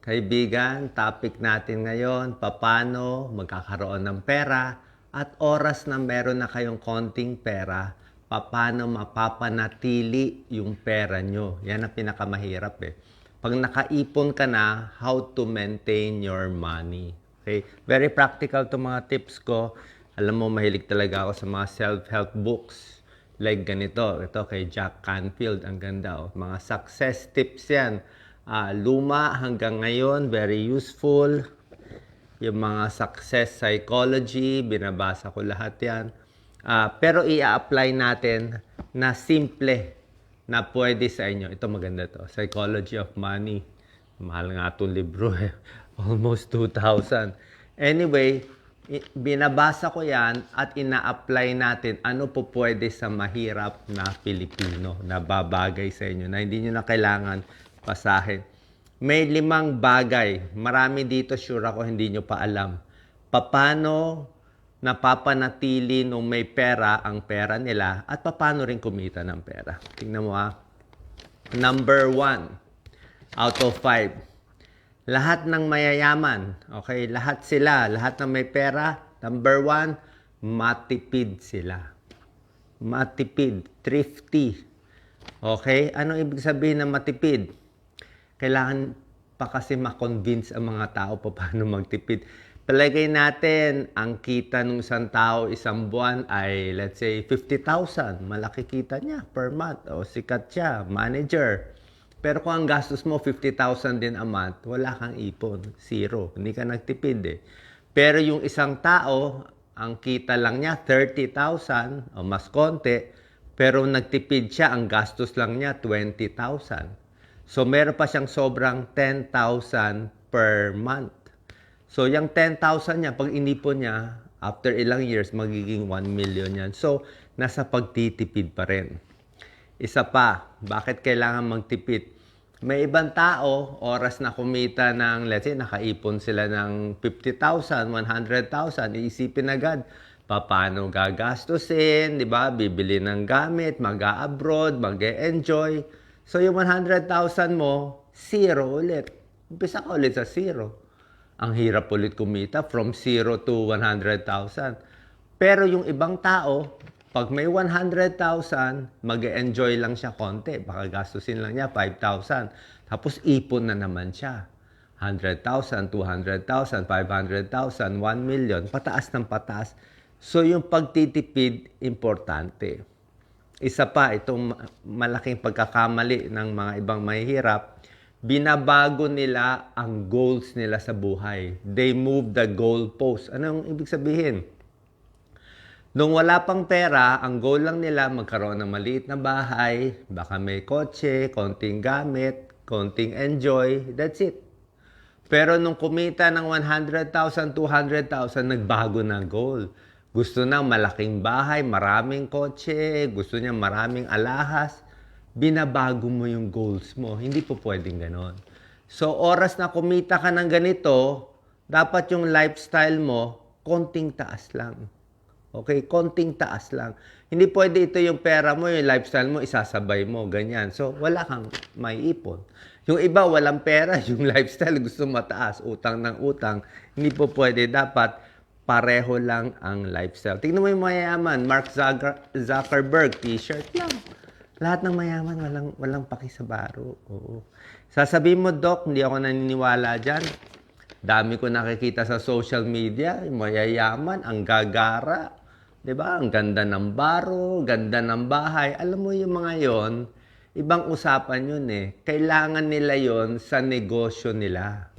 Kaibigan, topic natin ngayon, paano magkakaroon ng pera at oras na meron na kayong konting pera, paano mapapanatili yung pera nyo. Yan ang pinakamahirap eh. Pag nakaipon ka na, how to maintain your money. Okay? Very practical to mga tips ko. Alam mo, mahilig talaga ako sa mga self-help books. Like ganito, ito kay Jack Canfield, ang ganda. Oh. Mga success tips yan. Ah, luma hanggang ngayon, very useful. Yung mga success psychology, binabasa ko lahat yan. Ah, pero i-apply natin na simple na pwede sa inyo. Ito maganda to. Psychology of Money. Mahal nga itong libro eh. Almost 2,000. Anyway, binabasa ko yan at ina-apply natin ano po pwede sa mahirap na Pilipino na babagay sa inyo na hindi nyo na kailangan pasahin. May limang bagay. Marami dito sure ako hindi nyo pa alam. Paano napapanatili nung may pera ang pera nila at paano rin kumita ng pera. Tingnan mo ah. Number one, out of five. Lahat ng mayayaman, okay, lahat sila, lahat ng may pera, number one, matipid sila. Matipid, thrifty. Okay? Anong ibig sabihin ng matipid? Kailangan pa kasi makonvince ang mga tao pa paano magtipid. Palagay natin, ang kita ng isang tao isang buwan ay, let's say, 50,000. Malaki kita niya per month. O sikat siya, manager. Pero kung ang gastos mo 50,000 din a month, wala kang ipon. Zero. Hindi ka nagtipid eh. Pero yung isang tao, ang kita lang niya 30,000 o mas konti, pero nagtipid siya, ang gastos lang niya 20,000. So meron pa siyang sobrang 10,000 per month. So yung 10,000 niya, pag inipon niya, after ilang years, magiging 1 million yan. So nasa pagtitipid pa rin. Isa pa, bakit kailangan magtipid? May ibang tao, oras na kumita ng, let's say, nakaipon sila ng 50,000, 100,000, iisipin agad, paano gagastusin, di ba? Bibili ng gamit, mag-abroad, mag-enjoy. So yung 100,000 mo, zero ulit. Umpisa ka ulit sa zero. Ang hirap ulit kumita from zero to 100,000. Pero yung ibang tao, pag may 100,000, mag-enjoy lang siya konti. Baka gastusin lang niya 5,000. Tapos ipon na naman siya. 100,000, 200,000, 500,000, 1 million. Pataas ng pataas. So yung pagtitipid, importante. Isa pa, itong ma- malaking pagkakamali ng mga ibang mahihirap, binabago nila ang goals nila sa buhay. They move the goalpost. Anong ibig sabihin? Nung wala pang pera, ang goal lang nila magkaroon ng maliit na bahay, baka may kotse, konting gamit, konting enjoy, that's it. Pero nung kumita ng 100,000, 200,000, nagbago na ang goal. Gusto na malaking bahay, maraming kotse, gusto niya maraming alahas. Binabago mo yung goals mo. Hindi po pwedeng ganon. So, oras na kumita ka ng ganito, dapat yung lifestyle mo, konting taas lang. Okay, konting taas lang. Hindi pwede ito yung pera mo, yung lifestyle mo, isasabay mo, ganyan. So, wala kang may ipon. Yung iba, walang pera, yung lifestyle gusto mataas, utang ng utang. Hindi po pwede. Dapat pareho lang ang lifestyle. Tingnan mo yung mayayaman, Mark Zucker- Zuckerberg, t-shirt lang. Lahat ng mayaman, walang, walang paki sa baro. Oo. Sasabihin mo, Doc, hindi ako naniniwala dyan. Dami ko nakikita sa social media, mayayaman, ang gagara. ba? Ang ganda ng baro, ganda ng bahay. Alam mo yung mga yon, ibang usapan yun eh. Kailangan nila yon sa negosyo nila.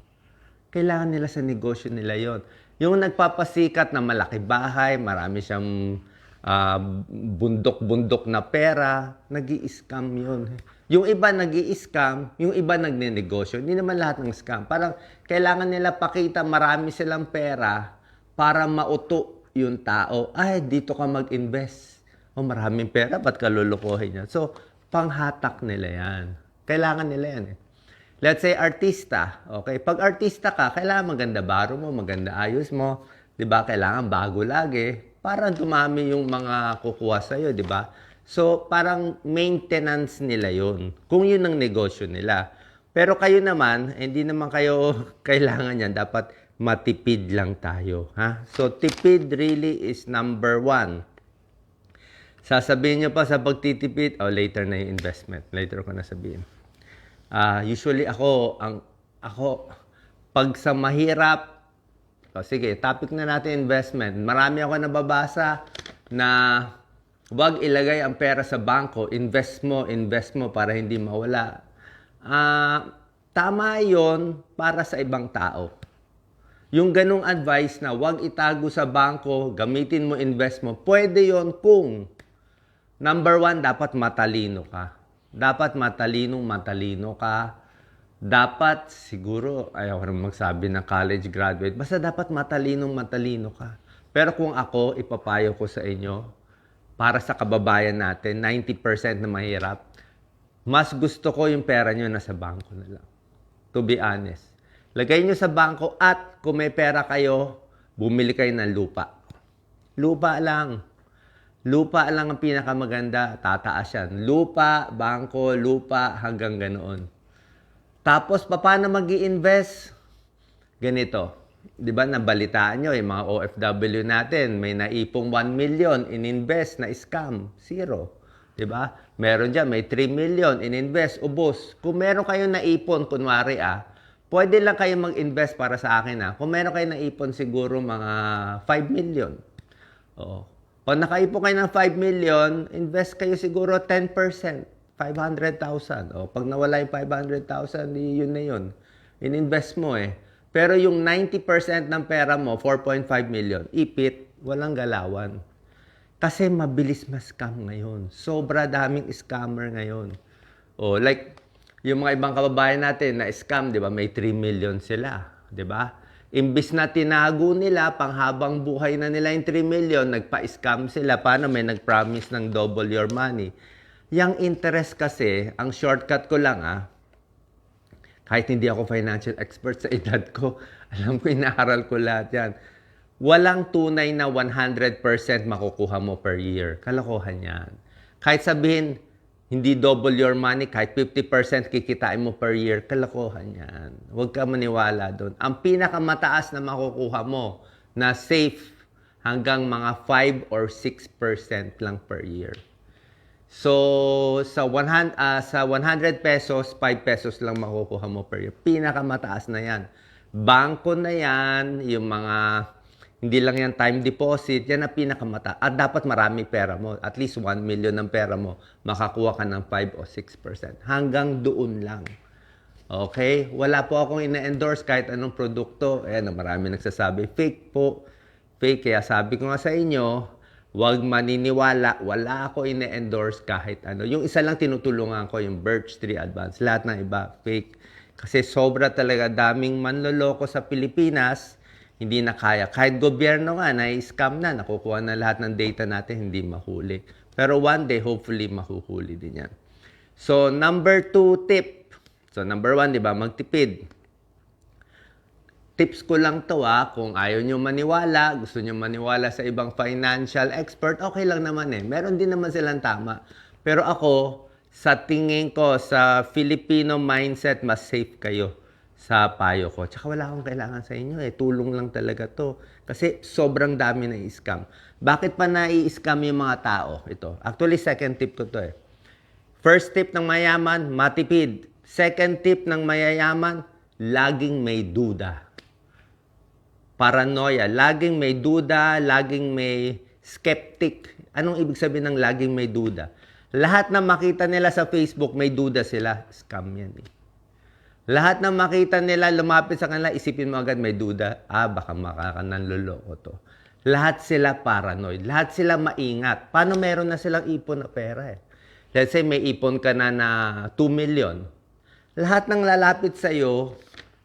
Kailangan nila sa negosyo nila yon. Yung nagpapasikat na malaki bahay, marami siyang ah, bundok-bundok na pera, nag scam yun. Yung iba nag scam yung iba nagnenegosyo. Hindi naman lahat ng scam. Parang kailangan nila pakita marami silang pera para mauto yung tao. Ay, dito ka mag-invest. O maraming pera, ba't ka lulukuhin yan? So, panghatak nila yan. Kailangan nila yan eh. Let's say artista. Okay, pag artista ka, kailangan maganda baro mo, maganda ayos mo, 'di ba? Kailangan bago lagi para dumami yung mga kukuha sa iyo, 'di ba? So, parang maintenance nila 'yon. Kung 'yun ang negosyo nila. Pero kayo naman, hindi naman kayo kailangan yan. Dapat matipid lang tayo. Ha? So, tipid really is number one. Sasabihin nyo pa sa pagtitipid, oh, later na yung investment. Later ko na sabihin. Ah, usually ako, ang, ako, pag sa mahirap, oh, sige, topic na natin investment. Marami ako nababasa na Huwag ilagay ang pera sa bangko, invest mo, invest mo para hindi mawala. Ah, tama 'yon para sa ibang tao. Yung ganong advice na huwag itago sa bangko, gamitin mo, invest mo, pwede yon kung number one, dapat matalino ka. Dapat matalinong matalino ka. Dapat siguro, ayaw ko magsabi ng college graduate, basta dapat matalinong matalino ka. Pero kung ako, ipapayo ko sa inyo, para sa kababayan natin, 90% na mahirap, mas gusto ko yung pera nyo nasa bangko na lang. To be honest. Lagay nyo sa bangko at kung may pera kayo, bumili kayo ng lupa. Lupa lang. Lupa lang ang pinakamaganda, tataas yan. Lupa, bangko, lupa, hanggang ganoon. Tapos, paano mag invest Ganito. Di ba, nabalitaan nyo, yung mga OFW natin, may naipong 1 million, in-invest na scam. Zero. Di ba? Meron dyan, may 3 million, in-invest, ubos. Kung meron kayong naipon, kunwari ah, pwede lang kayo mag-invest para sa akin ah. Kung meron kayong naipon siguro mga 5 million. Oo. Pag nakaipon kayo ng 5 million, invest kayo siguro 10%. 500,000. O, pag nawala yung 500,000, di- yun na yun. In-invest mo eh. Pero yung 90% ng pera mo, 4.5 million, ipit, walang galawan. Kasi mabilis ma-scam ngayon. Sobra daming scammer ngayon. O, like, yung mga ibang kababayan natin na scam, di ba, may 3 million sila. Di ba? Imbis na tinago nila, panghabang buhay na nila yung 3 million, nagpa-scam sila. Paano may nag-promise ng double your money? Yang interest kasi, ang shortcut ko lang ah, kahit hindi ako financial expert sa edad ko, alam ko, inaaral ko lahat yan. Walang tunay na 100% makukuha mo per year. Kalokohan yan. Kahit sabihin, hindi double your money, kahit 50% kikitain mo per year, kalokohan yan. Huwag ka maniwala doon. Ang pinakamataas na makukuha mo na safe hanggang mga 5 or 6% lang per year. So, sa 100, ah, sa 100 pesos, 5 pesos lang makukuha mo per year. Pinakamataas na yan. Bangko na yan, yung mga, hindi lang yan time deposit, yan ang pinakamataas. At dapat marami pera mo. At least 1 million ng pera mo, makakuha ka ng 5 o 6%. Hanggang doon lang. Okay? Wala po akong ina-endorse kahit anong produkto. Ayan, marami nagsasabi, fake po. Fake. Kaya sabi ko nga sa inyo, Huwag maniniwala, wala ako ine-endorse kahit ano. Yung isa lang tinutulungan ko, yung Birch Tree Advance. Lahat ng iba, fake. Kasi sobra talaga daming manloloko sa Pilipinas, hindi na kaya. Kahit gobyerno nga, na-scam na, nakukuha na lahat ng data natin, hindi mahuli. Pero one day, hopefully, mahuhuli din yan. So, number two tip. So, number one, di ba, magtipid tips ko lang to ah, kung ayaw nyo maniwala, gusto nyo maniwala sa ibang financial expert, okay lang naman eh. Meron din naman silang tama. Pero ako, sa tingin ko, sa Filipino mindset, mas safe kayo sa payo ko. Tsaka wala akong kailangan sa inyo eh. Tulong lang talaga to. Kasi sobrang dami na scam. Bakit pa nai-scam yung mga tao? Ito. Actually, second tip ko to eh. First tip ng mayaman, matipid. Second tip ng mayayaman, laging may duda paranoia. Laging may duda, laging may skeptic. Anong ibig sabihin ng laging may duda? Lahat na makita nila sa Facebook, may duda sila. Scam yan eh. Lahat na makita nila, lumapit sa kanila, isipin mo agad may duda. Ah, baka makakananloloko to. Lahat sila paranoid. Lahat sila maingat. Paano meron na silang ipon na pera eh? Let's say may ipon ka na na 2 million. Lahat ng lalapit sa'yo,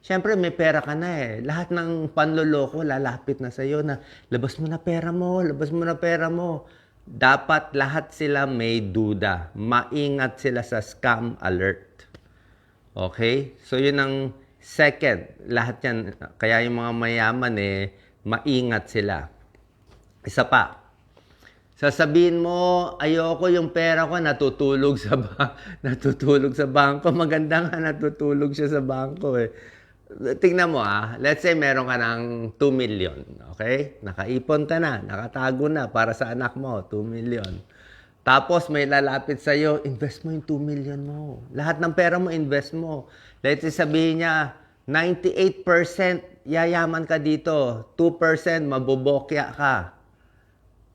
Siyempre, may pera ka na eh. Lahat ng panloloko lalapit na sa'yo na labas mo na pera mo, labas mo na pera mo. Dapat lahat sila may duda. Maingat sila sa scam alert. Okay? So, yun ang second. Lahat yan. Kaya yung mga mayaman eh, maingat sila. Isa pa. Sasabihin mo, ayoko yung pera ko natutulog sa ba- natutulog sa bangko. Maganda nga natutulog siya sa bangko eh. Tingnan mo ah, let's say meron ka ng 2 million, okay? Nakaipon ka na, nakatago na para sa anak mo, 2 million. Tapos may lalapit sa iyo, invest mo yung 2 million mo. Lahat ng pera mo, invest mo. Let's say sabihin niya, 98% yayaman ka dito, 2% mabubokya ka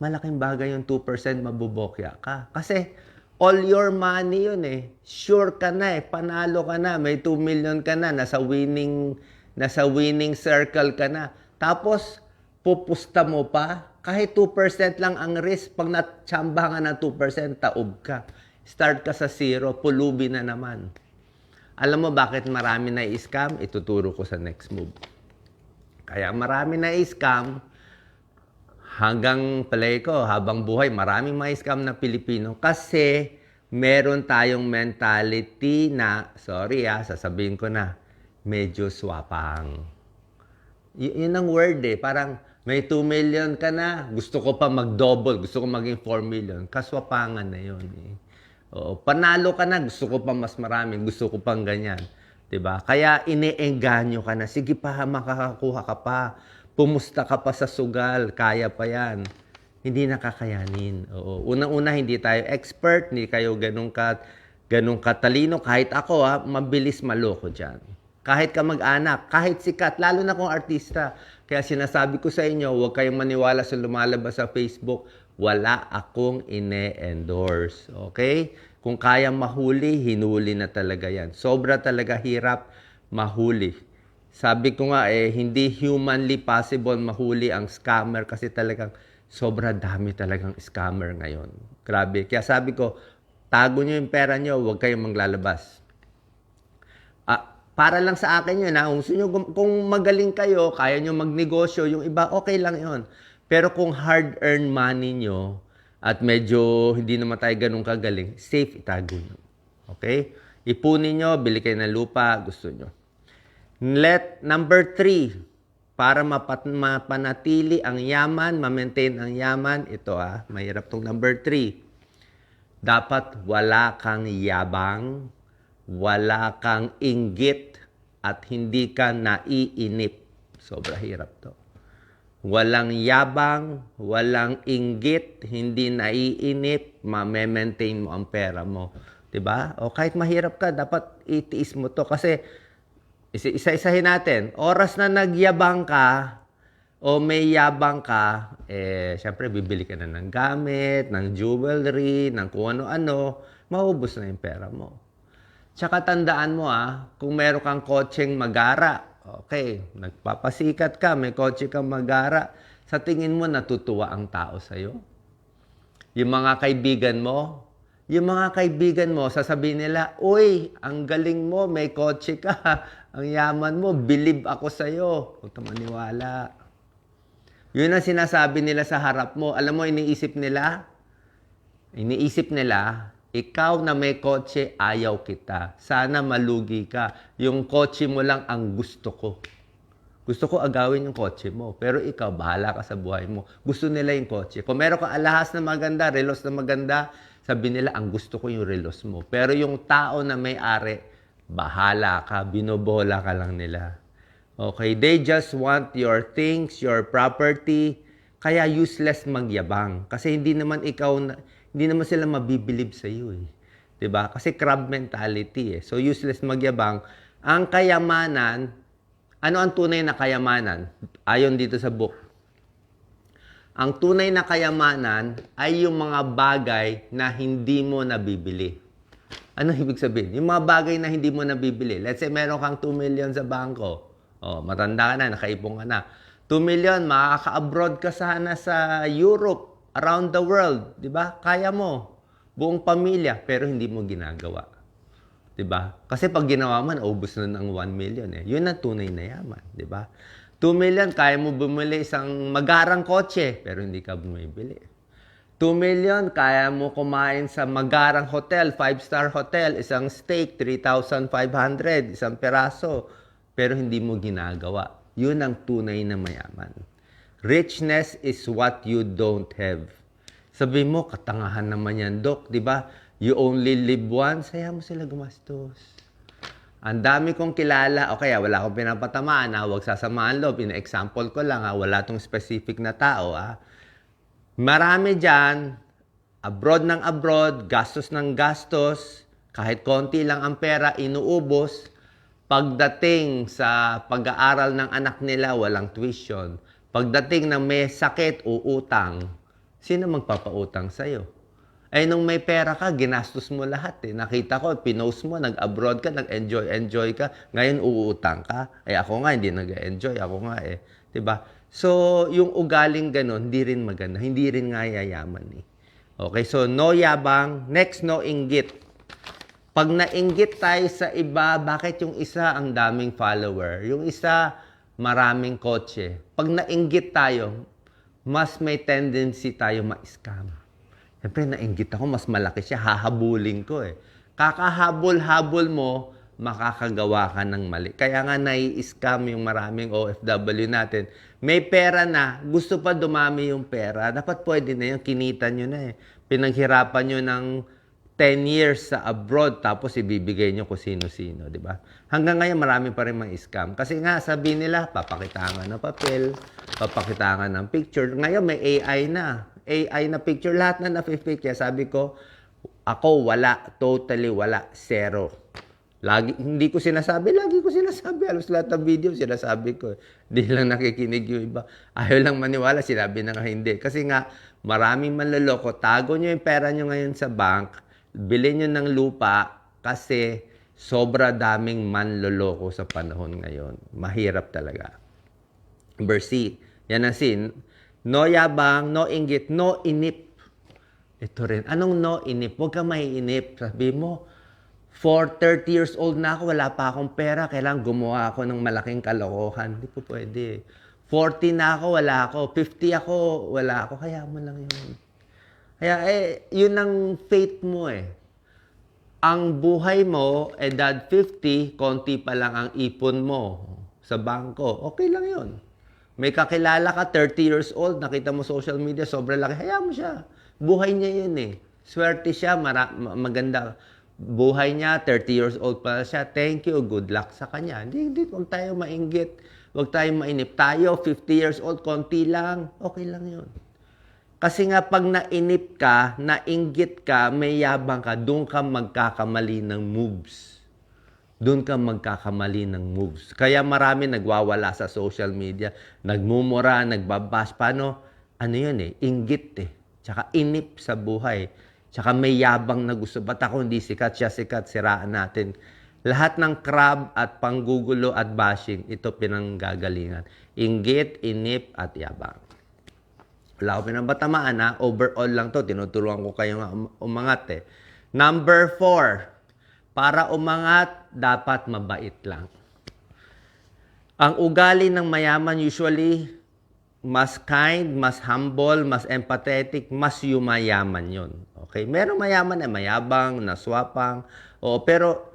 malaking bagay yung 2% mabubokya ka. Kasi all your money yun eh. Sure ka na eh. Panalo ka na. May 2 million ka na. Nasa winning, nasa winning circle ka na. Tapos, pupusta mo pa. Kahit 2% lang ang risk. Pag natsamba ka ng 2%, taob ka. Start ka sa zero, pulubi na naman. Alam mo bakit marami na scam? Ituturo ko sa next move. Kaya marami na scam, hanggang palay ko, habang buhay, maraming mga scam na Pilipino kasi meron tayong mentality na, sorry ah, sasabihin ko na, medyo swapang. Y- yun ang word eh. Parang may 2 million ka na, gusto ko pa mag-double, gusto ko maging 4 million. Kaswapangan na yun eh. Oo, panalo ka na, gusto ko pa mas marami, gusto ko pang ganyan. 'Di ba? Kaya iniengganyo ka na, sige pa, makakakuha ka pa. Pumusta ka pa sa sugal, kaya pa yan. Hindi nakakayanin. Oo. Unang-una, hindi tayo expert, hindi kayo ganun, ka, ganun katalino. Kahit ako, ha, mabilis maloko dyan. Kahit ka mag-anak, kahit sikat, lalo na kung artista. Kaya sinasabi ko sa inyo, huwag kayong maniwala sa lumalabas sa Facebook. Wala akong ine-endorse. Okay? Kung kaya mahuli, hinuli na talaga yan. Sobra talaga hirap mahuli. Sabi ko nga eh, hindi humanly possible mahuli ang scammer kasi talagang sobra dami talagang scammer ngayon. Grabe. Kaya sabi ko, tago nyo yung pera nyo, huwag kayong maglalabas. Para lang sa akin yun ha. Kung, nyo, kung magaling kayo, kaya nyo magnegosyo, yung iba, okay lang yon. Pero kung hard-earned money nyo, at medyo hindi naman tayo ganun kagaling, safe itago nyo. Okay? Ipunin nyo, bili kayo ng lupa, gusto nyo. Let, number three, para mapat, mapanatili ang yaman, ma-maintain ang yaman, ito ah, mahirap tong number three. Dapat wala kang yabang, wala kang inggit, at hindi ka naiinip. Sobra hirap to. Walang yabang, walang inggit, hindi naiinip, ma-maintain mo ang pera mo. 'Di ba? O kahit mahirap ka, dapat itiis mo to kasi isa- isa-isahin natin. Oras na nagyabang ka o may yabang ka, eh, syempre bibili ka na ng gamit, ng jewelry, ng kung ano-ano, maubos na yung pera mo. Tsaka tandaan mo ah, kung meron kang kotseng magara, okay, nagpapasikat ka, may kotse kang magara, sa tingin mo natutuwa ang tao sa'yo? Yung mga kaibigan mo, yung mga kaibigan mo, sasabihin nila, Uy, ang galing mo, may kotse ka, ang yaman mo, believe ako sa'yo. Huwag ka maniwala. Yun ang sinasabi nila sa harap mo. Alam mo, iniisip nila, iniisip nila, ikaw na may kotse, ayaw kita. Sana malugi ka. Yung kotse mo lang ang gusto ko. Gusto ko agawin yung kotse mo. Pero ikaw, bahala ka sa buhay mo. Gusto nila yung kotse. Kung meron ka alahas na maganda, relos na maganda, sabi nila, ang gusto ko yung relos mo. Pero yung tao na may-ari, bahala ka, binobola ka lang nila. Okay, they just want your things, your property, kaya useless magyabang. Kasi hindi naman ikaw, na, hindi naman sila mabibilib sa iyo eh. 'Di ba? Kasi crab mentality eh. So useless magyabang. Ang kayamanan, ano ang tunay na kayamanan? Ayon dito sa book. Ang tunay na kayamanan ay yung mga bagay na hindi mo nabibili. Ano ibig sabihin? Yung mga bagay na hindi mo nabibili. Let's say meron kang 2 million sa bangko. Oh, matanda ka na, nakaipon ka na. 2 million, makaka-abroad ka sana sa Europe, around the world, 'di ba? Kaya mo. Buong pamilya, pero hindi mo ginagawa. 'Di ba? Kasi pag ginawa mo, naubos na ng 1 million eh. 'Yun ang tunay na yaman, 'di ba? 2 million, kaya mo bumili isang magarang kotse, pero hindi ka bumibili. 2 million, kaya mo kumain sa magarang hotel, 5-star hotel, isang steak, 3,500, isang peraso, pero hindi mo ginagawa. Yun ang tunay na mayaman. Richness is what you don't have. Sabi mo, katangahan naman yan, Dok. Di ba? You only live once. Hayaan mo sila gumastos. Ang dami kong kilala, o kaya wala akong pinapatamaan, ha? huwag sasamahan loob. In-example ko lang, ha? wala tong specific na tao. Ha? Marami dyan, abroad ng abroad, gastos ng gastos, kahit konti lang ang pera, inuubos. Pagdating sa pag-aaral ng anak nila, walang tuition. Pagdating ng may sakit, uutang. Sino magpapautang sa'yo? Ay, nung may pera ka, ginastos mo lahat eh. Nakita ko, pinost mo, nag-abroad ka, nag-enjoy, enjoy ka. Ngayon, uutang ka. Eh, ako nga, hindi nag-enjoy. Ako nga eh. ba? So, yung ugaling ganon, hindi rin maganda. Hindi rin nga yayaman eh. Okay, so no yabang. Next, no inggit. Pag nainggit tayo sa iba, bakit yung isa ang daming follower? Yung isa, maraming kotse. Pag nainggit tayo, mas may tendency tayo ma-scam. Siyempre, nainggit ako, mas malaki siya, hahabulin ko eh. Kakahabol-habol mo, makakagawa ka ng mali. Kaya nga nai-scam yung maraming OFW natin. May pera na, gusto pa dumami yung pera, dapat pwede na yun, kinita nyo na eh. Pinaghirapan nyo ng 10 years sa abroad, tapos ibibigay nyo kung sino-sino, di ba? Hanggang ngayon, marami pa rin mga scam. Kasi nga, sabi nila, papakitangan ng papel, papakitangan ng picture. Ngayon, may AI na. AI na picture, lahat na na-fake. Kaya sabi ko, ako wala, totally wala, zero. Lagi, hindi ko sinasabi, lagi ko sinasabi. Halos lahat ng video, sinasabi ko. Hindi lang nakikinig yung iba. Ayaw lang maniwala, sinabi na nga hindi. Kasi nga, maraming manloloko. Tago nyo yung pera nyo ngayon sa bank, bilhin nyo ng lupa kasi sobra daming manloloko sa panahon ngayon. Mahirap talaga. Number C, yan ang sin. No yabang, no inggit, no inip. Ito rin. Anong no inip? Huwag ka maiinip. Sabi mo, for 30 years old na ako, wala pa akong pera. Kailangan gumawa ako ng malaking kalokohan. Hindi po pwede. 40 na ako, wala ako. 50 ako, wala ako. Kaya mo lang yun. Kaya eh, yun ang fate mo eh. Ang buhay mo, edad 50, konti pa lang ang ipon mo sa bangko. Okay lang yun. May kakilala ka, 30 years old, nakita mo social media, sobrang laki, hayaan mo siya. Buhay niya yun eh. Swerte siya, mara- ma- maganda. Buhay niya, 30 years old pa siya. Thank you, good luck sa kanya. Hindi, hindi, huwag tayo mainggit. Huwag tayo mainip. Tayo, 50 years old, konti lang. Okay lang yun. Kasi nga pag nainip ka, nainggit ka, may yabang ka, doon ka magkakamali ng moves. Doon ka magkakamali ng moves. Kaya marami nagwawala sa social media, nagmumura, nagbabash. Paano? Ano yun eh? Inggit eh. Tsaka inip sa buhay. Tsaka may yabang na gusto. Ba't ako hindi sikat? Siya sikat, siraan natin. Lahat ng crab at panggugulo at bashing, ito pinanggagalingan. Inggit, inip, at yabang. Wala ko pinabatamaan ha. Overall lang to. Tinuturuan ko kayo um- umangat eh. Number four. Para umangat, dapat mabait lang. Ang ugali ng mayaman usually, mas kind, mas humble, mas empathetic, mas yumayaman yon. Okay? Meron mayaman na mayabang, naswapang. O, pero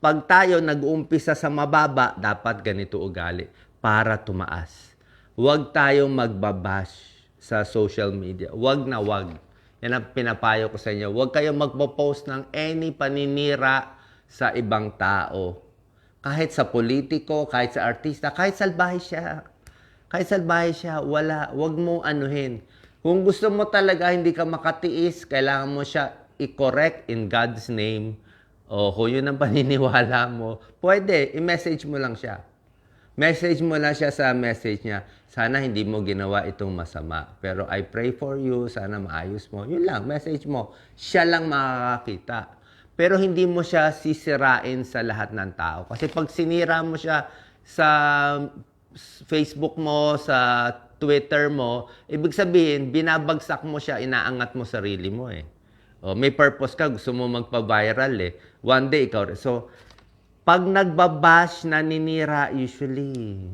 pag tayo nag-uumpisa sa mababa, dapat ganito ugali para tumaas. Huwag tayong magbabash sa social media. Huwag na huwag. Yan ang pinapayo ko sa inyo. Huwag kayong magpo-post ng any paninira sa ibang tao. Kahit sa politiko, kahit sa artista, kahit salbahe siya. Kahit salbahe siya, wala. Huwag mo anuhin. Kung gusto mo talaga hindi ka makatiis, kailangan mo siya i-correct in God's name. O kung yun ang paniniwala mo, pwede, i-message mo lang siya. Message mo lang siya sa message niya. Sana hindi mo ginawa itong masama. Pero I pray for you. Sana maayos mo. Yun lang, message mo. Siya lang makakakita. Pero hindi mo siya sisirain sa lahat ng tao. Kasi pag sinira mo siya sa Facebook mo, sa Twitter mo, ibig sabihin, binabagsak mo siya, inaangat mo sarili mo eh. O, may purpose ka, gusto mo magpa-viral eh. One day, ikaw. So, pag nagbabash, naninira, usually,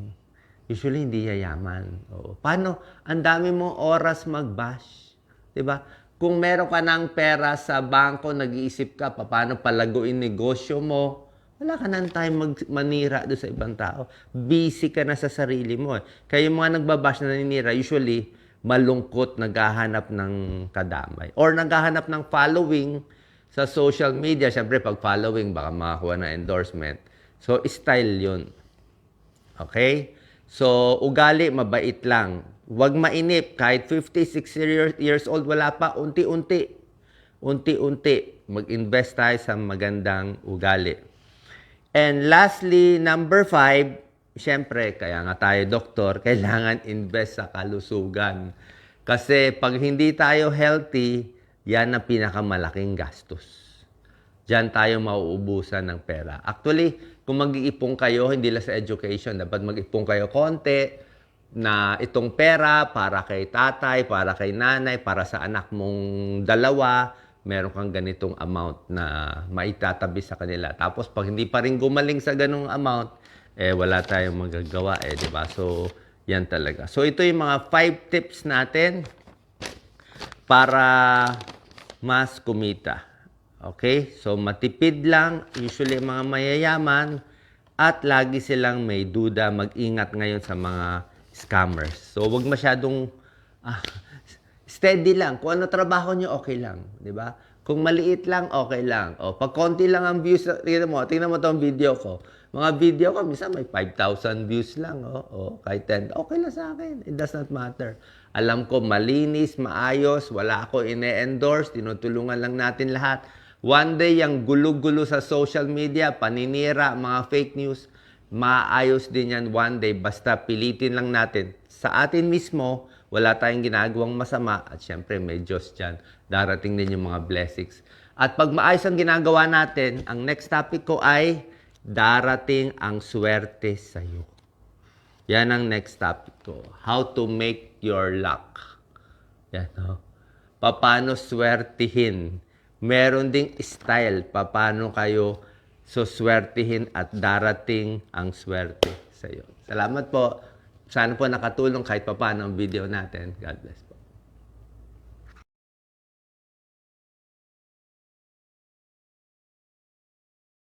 usually hindi yayaman. Oo. Paano? Ang dami mong oras magbash. ba? Kung meron ka ng pera sa bangko, nag-iisip ka pa paano palaguin negosyo mo, wala ka nang time mag manira doon sa ibang tao. Busy ka na sa sarili mo. Eh. Kaya yung mga nagbabash na naninira, usually, malungkot naghahanap ng kadamay or naghahanap ng following sa social media. Siyempre, pag following, baka makakuha ng endorsement. So, style yun. Okay? So, ugali, mabait lang. Huwag mainip. Kahit 56 years, years old, wala pa. Unti-unti. Unti-unti. Mag-invest tayo sa magandang ugali. And lastly, number five, syempre, kaya nga tayo doktor, kailangan invest sa kalusugan. Kasi pag hindi tayo healthy, yan ang pinakamalaking gastos. Diyan tayo mauubusan ng pera. Actually, kung mag-iipon kayo, hindi lang sa education, dapat mag-ipon kayo konti na itong pera para kay tatay, para kay nanay, para sa anak mong dalawa, meron kang ganitong amount na maitatabi sa kanila. Tapos pag hindi pa rin gumaling sa ganung amount, eh wala tayong magagawa eh, di ba? So, yan talaga. So, ito yung mga five tips natin para mas kumita. Okay? So, matipid lang, usually mga mayayaman, at lagi silang may duda, mag-ingat ngayon sa mga scammers. So, wag masyadong, ah, steady lang. Kung ano trabaho nyo, okay lang. Di ba? Kung maliit lang, okay lang. O, pag konti lang ang views, tingnan mo, tingnan mo tong video ko. Mga video ko, minsan may 5,000 views lang. O, o kahit 10, okay lang sa akin. It does not matter. Alam ko, malinis, maayos, wala ako ine-endorse, tinutulungan lang natin lahat. One day, yung gulo-gulo sa social media, paninira, mga fake news, maayos din yan one day. Basta pilitin lang natin. Sa atin mismo, wala tayong ginagawang masama. At syempre, may Diyos dyan. Darating din yung mga blessings. At pag maayos ang ginagawa natin, ang next topic ko ay darating ang swerte sa'yo. Yan ang next topic ko. How to make your luck. Yan, no? Paano swertihin. Meron ding style. Paano kayo suswertihin at darating ang swerte sa iyo. Salamat po. Sana po nakatulong kahit papaano ang video natin. God bless po.